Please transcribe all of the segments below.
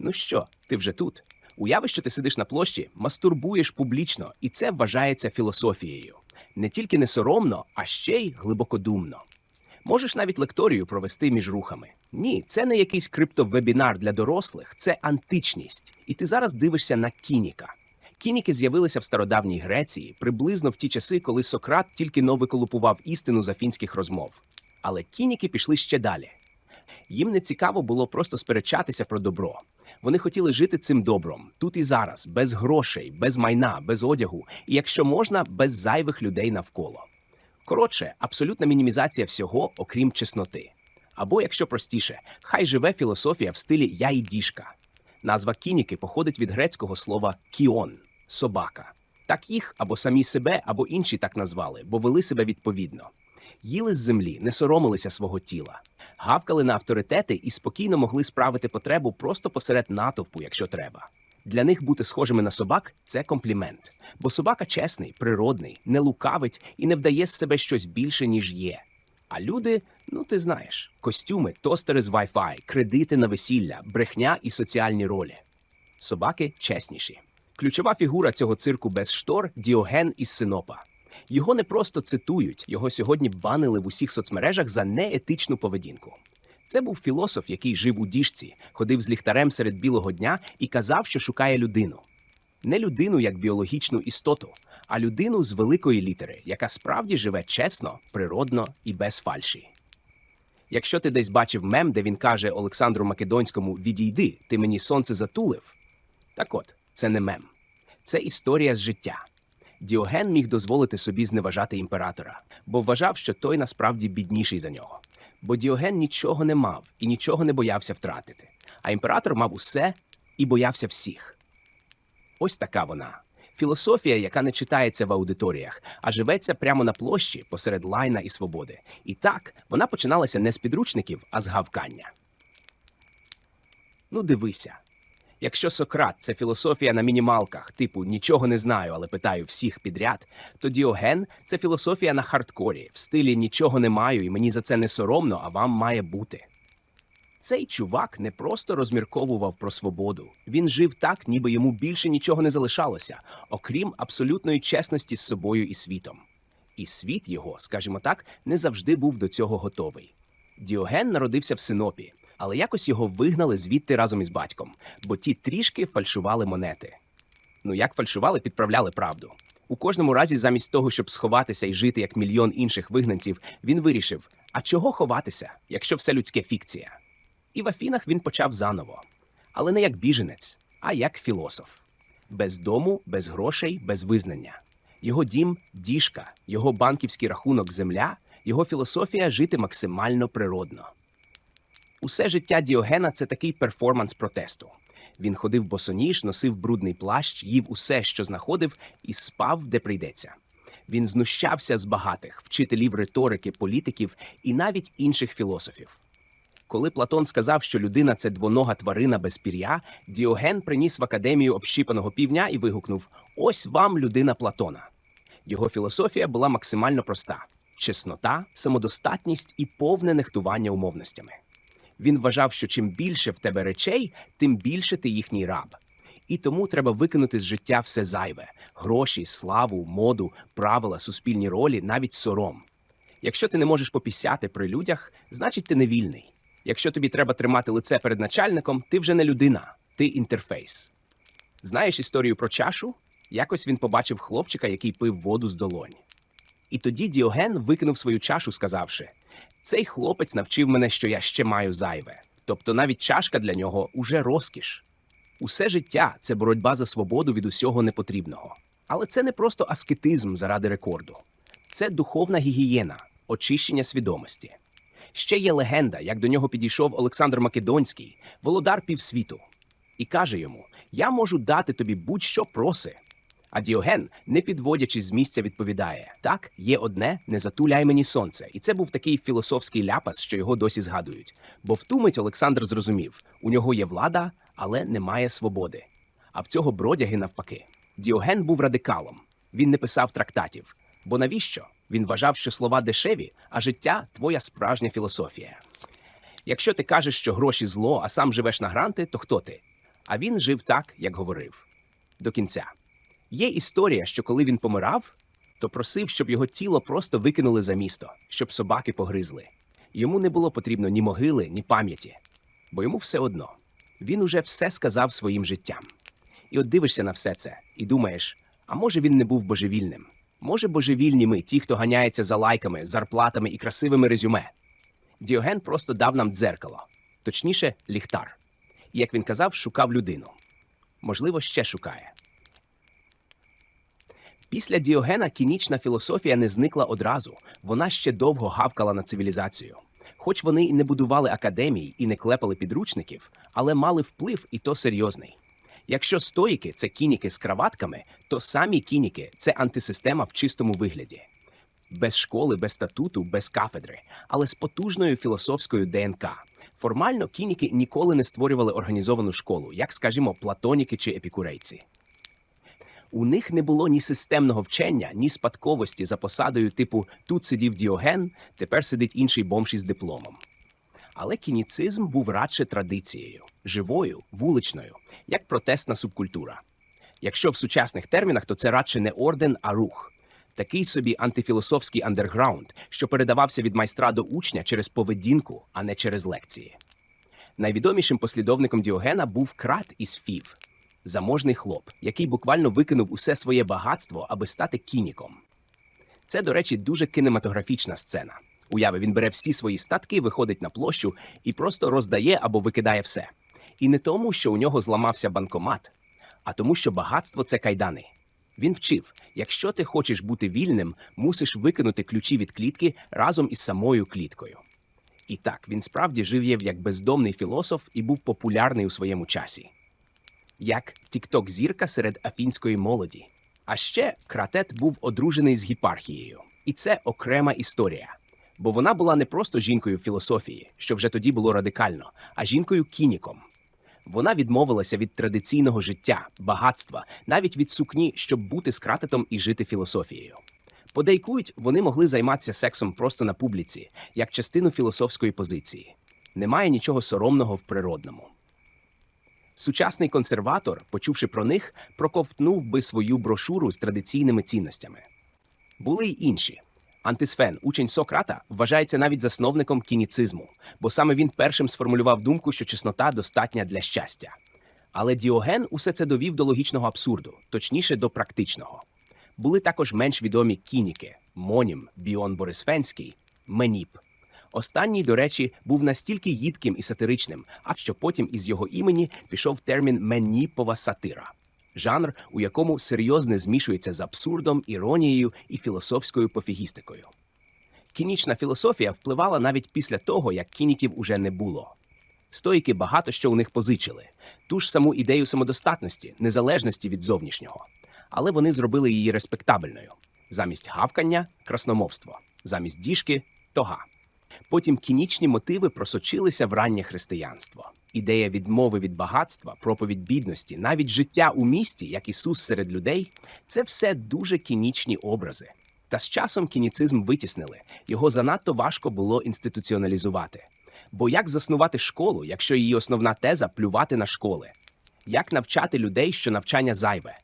Ну що, ти вже тут? Уяви, що ти сидиш на площі, мастурбуєш публічно, і це вважається філософією. Не тільки не соромно, а ще й глибокодумно. Можеш навіть лекторію провести між рухами. Ні, це не якийсь криптовебінар для дорослих, це античність. І ти зараз дивишся на кініка. Кініки з'явилися в стародавній Греції приблизно в ті часи, коли Сократ тільки но виколупував істину з афінських розмов. Але кініки пішли ще далі. Їм не цікаво було просто сперечатися про добро. Вони хотіли жити цим добром тут і зараз, без грошей, без майна, без одягу, і якщо можна, без зайвих людей навколо. Коротше, абсолютна мінімізація всього, окрім чесноти. Або, якщо простіше, хай живе філософія в стилі я і діжка. Назва кініки походить від грецького слова кіон собака. Так їх або самі себе, або інші так назвали, бо вели себе відповідно. Їли з землі, не соромилися свого тіла, гавкали на авторитети і спокійно могли справити потребу просто посеред натовпу, якщо треба. Для них бути схожими на собак це комплімент, бо собака чесний, природний, не лукавить і не вдає з себе щось більше, ніж є. А люди, ну ти знаєш, костюми, тостери з Wi-Fi, кредити на весілля, брехня і соціальні ролі. Собаки чесніші. Ключова фігура цього цирку без штор Діоген із Синопа. Його не просто цитують, його сьогодні банили в усіх соцмережах за неетичну поведінку. Це був філософ, який жив у діжці, ходив з ліхтарем серед білого дня і казав, що шукає людину. Не людину як біологічну істоту, а людину з великої літери, яка справді живе чесно, природно і без фальші. Якщо ти десь бачив мем, де він каже Олександру Македонському Відійди, ти мені сонце затулив. Так от, це не мем, це історія з життя. Діоген міг дозволити собі зневажати імператора, бо вважав, що той насправді бідніший за нього. Бо Діоген нічого не мав і нічого не боявся втратити. А імператор мав усе і боявся всіх. Ось така вона. Філософія, яка не читається в аудиторіях, а живеться прямо на площі посеред лайна і свободи. І так вона починалася не з підручників, а з гавкання. Ну, дивися. Якщо Сократ це філософія на мінімалках, типу нічого не знаю, але питаю всіх підряд, то Діоген це філософія на хардкорі, в стилі нічого не маю, і мені за це не соромно, а вам має бути. Цей чувак не просто розмірковував про свободу. Він жив так, ніби йому більше нічого не залишалося, окрім абсолютної чесності з собою і світом. І світ його, скажімо так, не завжди був до цього готовий. Діоген народився в Синопі, але якось його вигнали звідти разом із батьком, бо ті трішки фальшували монети. Ну як фальшували, підправляли правду. У кожному разі, замість того, щоб сховатися і жити як мільйон інших вигнанців, він вирішив: а чого ховатися, якщо все людське фікція? І в Афінах він почав заново, але не як біженець, а як філософ. Без дому, без грошей, без визнання. Його дім діжка, його банківський рахунок земля, його філософія жити максимально природно. Усе життя Діогена це такий перформанс протесту. Він ходив босоніж, носив брудний плащ, їв усе, що знаходив, і спав, де прийдеться. Він знущався з багатих, вчителів риторики, політиків і навіть інших філософів. Коли Платон сказав, що людина це двонога тварина без пір'я, Діоген приніс в академію общіпаного півня і вигукнув: Ось вам людина Платона. Його філософія була максимально проста: чеснота, самодостатність і повне нехтування умовностями. Він вважав, що чим більше в тебе речей, тим більше ти їхній раб. І тому треба викинути з життя все зайве: гроші, славу, моду, правила, суспільні ролі, навіть сором. Якщо ти не можеш попісяти при людях, значить ти не вільний. Якщо тобі треба тримати лице перед начальником, ти вже не людина, ти інтерфейс. Знаєш історію про чашу? Якось він побачив хлопчика, який пив воду з долонь. І тоді Діоген викинув свою чашу, сказавши: цей хлопець навчив мене, що я ще маю зайве. Тобто навіть чашка для нього уже розкіш. Усе життя це боротьба за свободу від усього непотрібного. Але це не просто аскетизм заради рекорду, це духовна гігієна, очищення свідомості. Ще є легенда, як до нього підійшов Олександр Македонський, володар півсвіту, і каже йому: Я можу дати тобі будь-що проси. А Діоген, не підводячись з місця, відповідає: Так, є одне, не затуляй мені сонце. І це був такий філософський ляпас, що його досі згадують. Бо в ту мить Олександр зрозумів: у нього є влада, але немає свободи. А в цього бродяги навпаки. Діоген був радикалом. Він не писав трактатів. Бо навіщо? Він вважав, що слова дешеві, а життя твоя справжня філософія. Якщо ти кажеш, що гроші зло, а сам живеш на гранти, то хто ти? А він жив так, як говорив. До кінця. Є історія, що коли він помирав, то просив, щоб його тіло просто викинули за місто, щоб собаки погризли. Йому не було потрібно ні могили, ні пам'яті, бо йому все одно. Він уже все сказав своїм життям. І от дивишся на все це і думаєш: а може він не був божевільним? Може, божевільні ми, ті, хто ганяється за лайками, зарплатами і красивими резюме. Діоген просто дав нам дзеркало, точніше, ліхтар. І, як він казав, шукав людину. Можливо, ще шукає. Після Діогена кінічна філософія не зникла одразу, вона ще довго гавкала на цивілізацію. Хоч вони і не будували академій і не клепали підручників, але мали вплив і то серйозний. Якщо стоїки це кініки з краватками, то самі кініки це антисистема в чистому вигляді. Без школи, без статуту, без кафедри, але з потужною філософською ДНК. Формально кініки ніколи не створювали організовану школу, як, скажімо, платоніки чи епікурейці. У них не було ні системного вчення, ні спадковості за посадою типу тут сидів Діоген, тепер сидить інший бомж із дипломом. Але кініцизм був радше традицією, живою, вуличною, як протестна субкультура. Якщо в сучасних термінах, то це радше не орден, а рух. Такий собі антифілософський андерграунд, що передавався від майстра до учня через поведінку, а не через лекції. Найвідомішим послідовником Діогена був крат із Фів, заможний хлоп, який буквально викинув усе своє багатство, аби стати кініком. Це, до речі, дуже кінематографічна сцена. Уяви, він бере всі свої статки, виходить на площу і просто роздає або викидає все. І не тому, що у нього зламався банкомат, а тому, що багатство це кайдани. Він вчив: якщо ти хочеш бути вільним, мусиш викинути ключі від клітки разом із самою кліткою. І так, він справді жив як бездомний філософ і був популярний у своєму часі, як тікток зірка серед афінської молоді. А ще кратет був одружений з гіпархією, і це окрема історія. Бо вона була не просто жінкою філософії, що вже тоді було радикально, а жінкою кініком. Вона відмовилася від традиційного життя, багатства, навіть від сукні, щоб бути з кратетом і жити філософією. Подейкують, вони могли займатися сексом просто на публіці, як частину філософської позиції. Немає нічого соромного в природному. Сучасний консерватор, почувши про них, проковтнув би свою брошуру з традиційними цінностями. Були й інші. Антисфен, учень Сократа, вважається навіть засновником кініцизму, бо саме він першим сформулював думку, що чеснота достатня для щастя. Але Діоген усе це довів до логічного абсурду, точніше до практичного. Були також менш відомі кініки Монім, Біон Борисфенський, Меніп. Останній, до речі, був настільки їдким і сатиричним, а що потім із його імені пішов термін меніпова сатира жанр, у якому серйозне змішується з абсурдом, іронією і філософською пофігістикою. Кінічна філософія впливала навіть після того, як кініків уже не було. Стоїки багато що у них позичили, ту ж саму ідею самодостатності, незалежності від зовнішнього. Але вони зробили її респектабельною замість гавкання красномовство, замість діжки тога. Потім кінічні мотиви просочилися в раннє християнство. Ідея відмови від багатства, проповідь бідності, навіть життя у місті, як Ісус серед людей це все дуже кінічні образи. Та з часом кініцизм витіснили, його занадто важко було інституціоналізувати. Бо як заснувати школу, якщо її основна теза плювати на школи? Як навчати людей, що навчання зайве?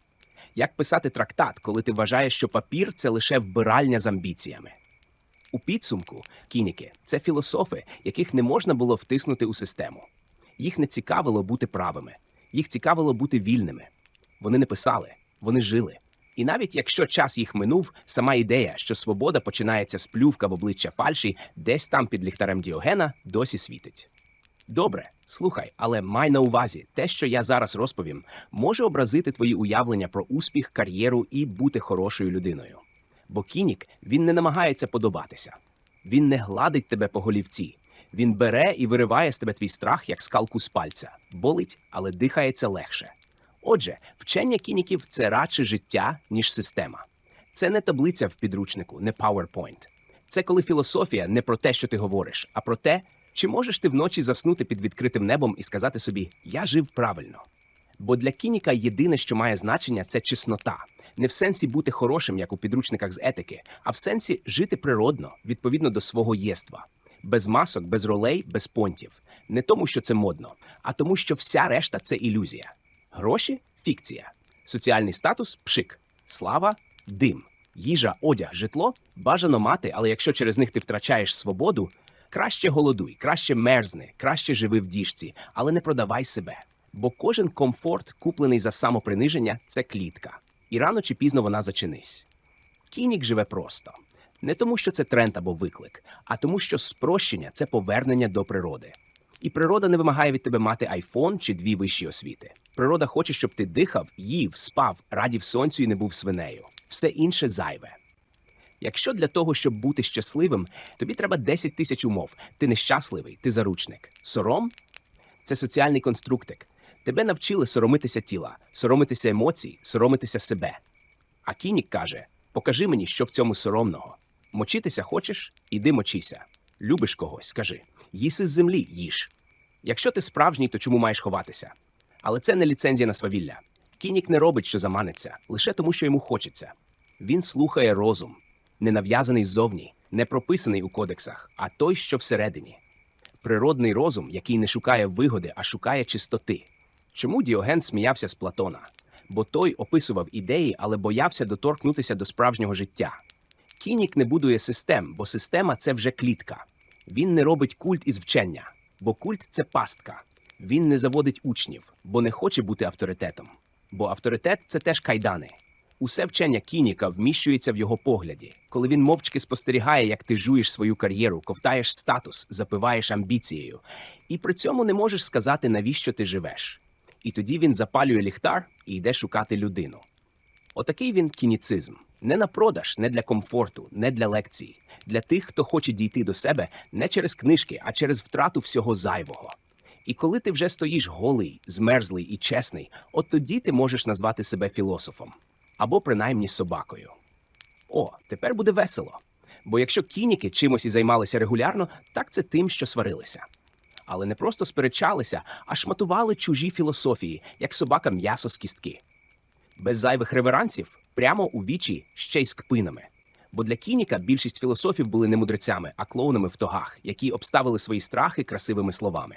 Як писати трактат, коли ти вважаєш, що папір це лише вбиральня з амбіціями? У підсумку кініки це філософи, яких не можна було втиснути у систему. Їх не цікавило бути правими, їх цікавило бути вільними. Вони не писали, вони жили. І навіть якщо час їх минув, сама ідея, що свобода починається з плювка в обличчя фальші, десь там під ліхтарем Діогена, досі світить. Добре, слухай, але май на увазі, те, що я зараз розповім, може образити твої уявлення про успіх, кар'єру і бути хорошою людиною. Бо кінік він не намагається подобатися, він не гладить тебе по голівці. Він бере і вириває з тебе твій страх, як скалку з пальця, болить, але дихається легше. Отже, вчення кініків це радше життя, ніж система. Це не таблиця в підручнику, не PowerPoint. Це коли філософія не про те, що ти говориш, а про те, чи можеш ти вночі заснути під відкритим небом і сказати собі Я жив правильно. Бо для кініка єдине, що має значення, це чеснота. Не в сенсі бути хорошим, як у підручниках з етики, а в сенсі жити природно, відповідно до свого єства. Без масок, без ролей, без понтів. Не тому, що це модно, а тому, що вся решта це ілюзія. Гроші фікція. Соціальний статус пшик. Слава дим. Їжа, одяг, житло бажано мати, але якщо через них ти втрачаєш свободу, краще голодуй, краще мерзни, краще живи в діжці, але не продавай себе. Бо кожен комфорт, куплений за самоприниження, це клітка. І рано чи пізно вона зачинись. Кінік живе просто. Не тому, що це тренд або виклик, а тому, що спрощення це повернення до природи. І природа не вимагає від тебе мати айфон чи дві вищі освіти. Природа хоче, щоб ти дихав, їв, спав, радів сонцю і не був свинею. Все інше зайве. Якщо для того, щоб бути щасливим, тобі треба 10 тисяч умов. Ти нещасливий, ти заручник. Сором це соціальний конструктик. Тебе навчили соромитися тіла, соромитися емоцій, соромитися себе. А кінік каже: покажи мені, що в цьому соромного. Мочитися хочеш? Іди мочися. Любиш когось, кажи. Їси з землі, їж. Якщо ти справжній, то чому маєш ховатися? Але це не ліцензія на свавілля. Кінік не робить, що заманиться, лише тому, що йому хочеться. Він слухає розум, не нав'язаний ззовні, не прописаний у кодексах, а той, що всередині. Природний розум, який не шукає вигоди, а шукає чистоти. Чому Діоген сміявся з Платона? Бо той описував ідеї, але боявся доторкнутися до справжнього життя. Кінік не будує систем, бо система це вже клітка. Він не робить культ із вчення, бо культ це пастка. Він не заводить учнів, бо не хоче бути авторитетом. Бо авторитет це теж кайдани. Усе вчення Кініка вміщується в його погляді, коли він мовчки спостерігає, як ти жуєш свою кар'єру, ковтаєш статус, запиваєш амбіцією, і при цьому не можеш сказати, навіщо ти живеш. І тоді він запалює ліхтар і йде шукати людину. Отакий він кініцизм. Не на продаж, не для комфорту, не для лекцій. Для тих, хто хоче дійти до себе не через книжки, а через втрату всього зайвого. І коли ти вже стоїш голий, змерзлий і чесний, от тоді ти можеш назвати себе філософом або принаймні собакою. О, тепер буде весело. Бо якщо кініки чимось і займалися регулярно, так це тим, що сварилися. Але не просто сперечалися, а шматували чужі філософії, як собака м'ясо з кістки. Без зайвих реверансів, прямо у вічі ще й з кпинами. Бо для кініка більшість філософів були не мудрецями, а клоунами в тогах, які обставили свої страхи красивими словами.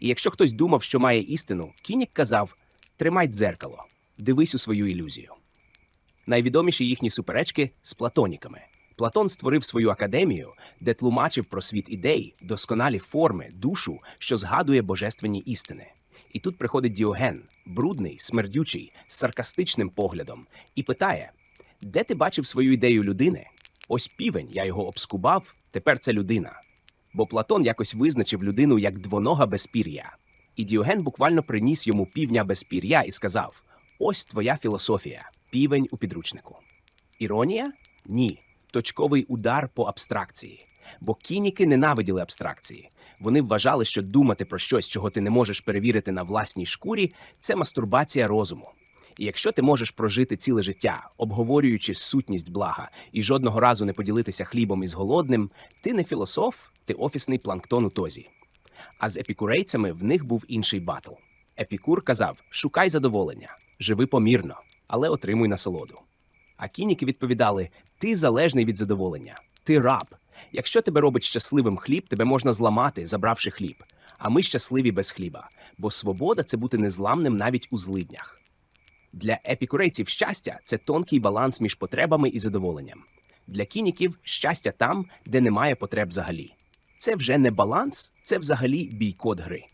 І якщо хтось думав, що має істину, кінік казав: тримай дзеркало, дивись у свою ілюзію. Найвідоміші їхні суперечки з платоніками. Платон створив свою академію, де тлумачив про світ ідей, досконалі форми, душу, що згадує божественні істини. І тут приходить Діоген, брудний, смердючий, з саркастичним поглядом, і питає: де ти бачив свою ідею людини? Ось півень, я його обскубав, тепер це людина. Бо Платон якось визначив людину як двонога без пір'я. І Діоген буквально приніс йому півня без пір'я і сказав: Ось твоя філософія, півень у підручнику. Іронія? Ні. Точковий удар по абстракції. Бо кініки ненавиділи абстракції. Вони вважали, що думати про щось, чого ти не можеш перевірити на власній шкурі, це мастурбація розуму. І якщо ти можеш прожити ціле життя, обговорюючи сутність блага і жодного разу не поділитися хлібом із голодним, ти не філософ, ти офісний планктон у тозі. А з епікурейцями в них був інший батл. Епікур казав: шукай задоволення, живи помірно, але отримуй насолоду. А кініки відповідали: ти залежний від задоволення, ти раб. Якщо тебе робить щасливим хліб, тебе можна зламати, забравши хліб. А ми щасливі без хліба, бо свобода це бути незламним навіть у злиднях. Для епікурейців щастя це тонкий баланс між потребами і задоволенням. Для кініків щастя там, де немає потреб взагалі. Це вже не баланс, це взагалі бійкот гри.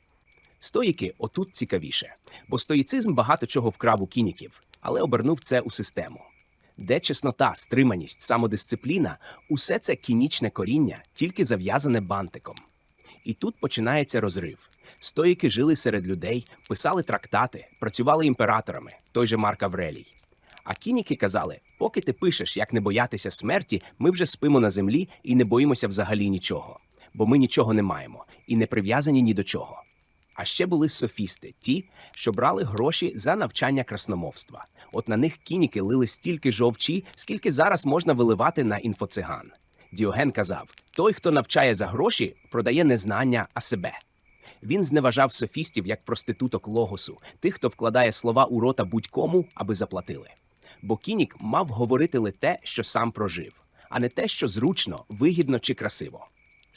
Стоїки отут цікавіше, бо стоїцизм багато чого вкрав у кініків, але обернув це у систему. Де чеснота, стриманість, самодисципліна усе це кінічне коріння, тільки зав'язане бантиком. І тут починається розрив. Стоїки жили серед людей, писали трактати, працювали імператорами, той же Марк Аврелій. А кініки казали: поки ти пишеш, як не боятися смерті, ми вже спимо на землі і не боїмося взагалі нічого, бо ми нічого не маємо і не прив'язані ні до чого. А ще були софісти, ті, що брали гроші за навчання красномовства. От на них кініки лили стільки жовчі, скільки зараз можна виливати на інфоциган. Діоген казав: той, хто навчає за гроші, продає не знання, а себе. Він зневажав софістів як проституток логосу, тих, хто вкладає слова у рота будь-кому, аби заплатили. Бо кінік мав говорити ли те, що сам прожив, а не те, що зручно, вигідно чи красиво.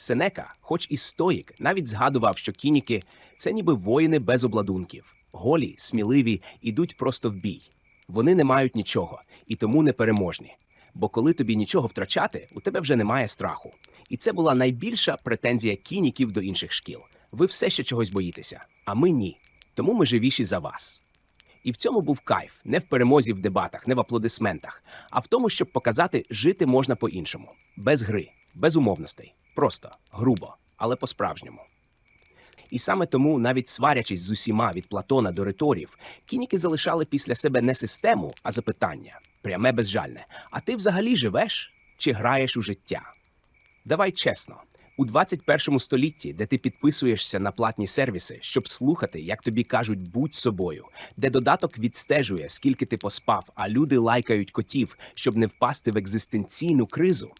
Сенека, хоч і стоїк, навіть згадував, що кініки це ніби воїни без обладунків, голі, сміливі, ідуть просто в бій. Вони не мають нічого і тому непереможні. Бо коли тобі нічого втрачати, у тебе вже немає страху. І це була найбільша претензія кініків до інших шкіл. Ви все ще чогось боїтеся, а ми ні. Тому ми живіші за вас. І в цьому був кайф не в перемозі в дебатах, не в аплодисментах, а в тому, щоб показати, жити можна по-іншому, без гри, без умовностей, просто грубо, але по-справжньому. І саме тому, навіть сварячись з усіма від Платона до риторів, кініки залишали після себе не систему, а запитання пряме безжальне. А ти взагалі живеш чи граєш у життя? Давай чесно. У 21 столітті, де ти підписуєшся на платні сервіси, щоб слухати, як тобі кажуть, будь собою, де додаток відстежує, скільки ти поспав, а люди лайкають котів, щоб не впасти в екзистенційну кризу.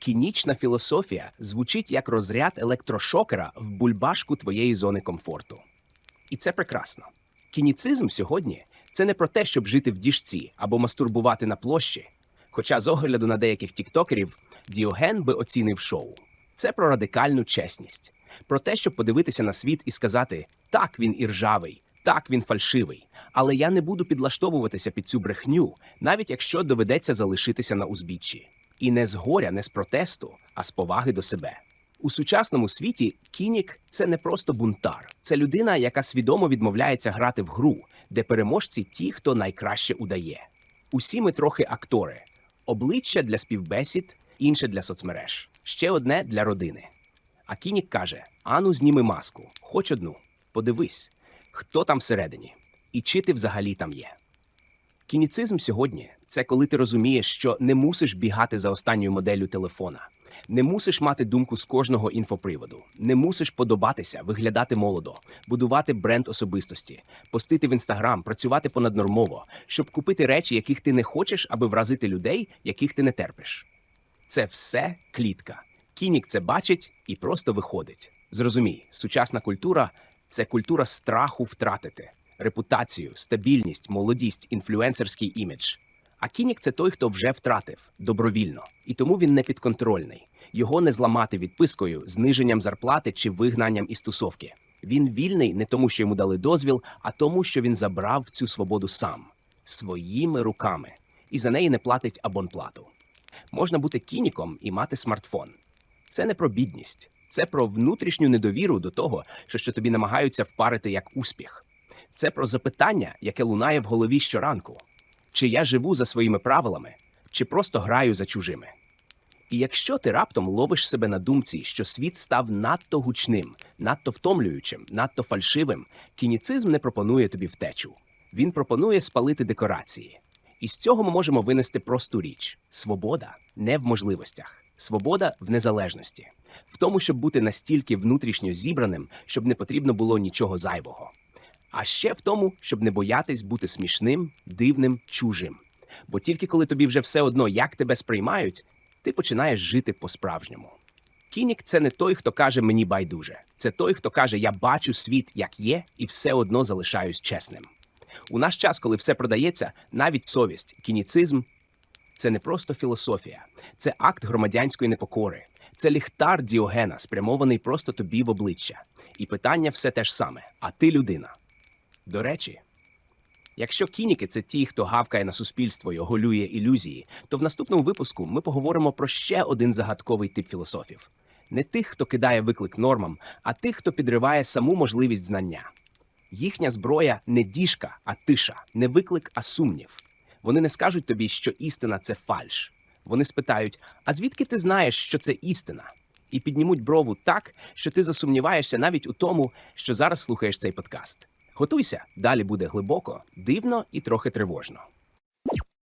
Кінічна філософія звучить як розряд електрошокера в бульбашку твоєї зони комфорту. І це прекрасно. Кініцизм сьогодні це не про те, щоб жити в діжці або мастурбувати на площі. Хоча з огляду на деяких тіктокерів Діоген би оцінив шоу. Це про радикальну чесність, про те, щоб подивитися на світ і сказати: так, він іржавий, так, він фальшивий, але я не буду підлаштовуватися під цю брехню, навіть якщо доведеться залишитися на узбіччі. І не з горя, не з протесту, а з поваги до себе. У сучасному світі кінік це не просто бунтар, це людина, яка свідомо відмовляється грати в гру, де переможці ті, хто найкраще удає. Усі ми трохи актори, обличчя для співбесід, інше для соцмереж, ще одне для родини. А кінік каже: Ану, зніми маску, хоч одну, подивись, хто там всередині, і чи ти взагалі там є. Кініцизм сьогодні це коли ти розумієш, що не мусиш бігати за останньою моделлю телефона, не мусиш мати думку з кожного інфоприводу, не мусиш подобатися, виглядати молодо, будувати бренд особистості, постити в інстаграм, працювати понаднормово, щоб купити речі, яких ти не хочеш, аби вразити людей, яких ти не терпиш. Це все клітка. Кінік це бачить і просто виходить. Зрозумій, сучасна культура це культура страху втратити репутацію, стабільність, молодість, інфлюенсерський імідж. А кінік це той, хто вже втратив добровільно, і тому він не підконтрольний. Його не зламати відпискою, зниженням зарплати чи вигнанням із тусовки. Він вільний не тому, що йому дали дозвіл, а тому, що він забрав цю свободу сам своїми руками і за неї не платить абонплату. Можна бути кініком і мати смартфон. Це не про бідність, це про внутрішню недовіру до того, що, що тобі намагаються впарити як успіх. Це про запитання, яке лунає в голові щоранку: чи я живу за своїми правилами, чи просто граю за чужими. І якщо ти раптом ловиш себе на думці, що світ став надто гучним, надто втомлюючим, надто фальшивим, кініцизм не пропонує тобі втечу. Він пропонує спалити декорації. І з цього ми можемо винести просту річ: свобода не в можливостях, свобода в незалежності, в тому, щоб бути настільки внутрішньо зібраним, щоб не потрібно було нічого зайвого. А ще в тому, щоб не боятись бути смішним, дивним, чужим. Бо тільки коли тобі вже все одно, як тебе сприймають, ти починаєш жити по-справжньому. Кінік це не той, хто каже мені байдуже. Це той, хто каже, я бачу світ як є, і все одно залишаюсь чесним. У наш час, коли все продається, навіть совість, кініцизм це не просто філософія, це акт громадянської непокори, це ліхтар Діогена, спрямований просто тобі в обличчя. І питання все те ж саме: а ти людина. До речі, якщо кініки це ті, хто гавкає на суспільство і оголює ілюзії, то в наступному випуску ми поговоримо про ще один загадковий тип філософів: не тих, хто кидає виклик нормам, а тих, хто підриває саму можливість знання. Їхня зброя не діжка, а тиша, не виклик, а сумнів. Вони не скажуть тобі, що істина це фальш. Вони спитають: а звідки ти знаєш, що це істина? І піднімуть брову так, що ти засумніваєшся навіть у тому, що зараз слухаєш цей подкаст. Готуйся, далі буде глибоко, дивно і трохи тривожно.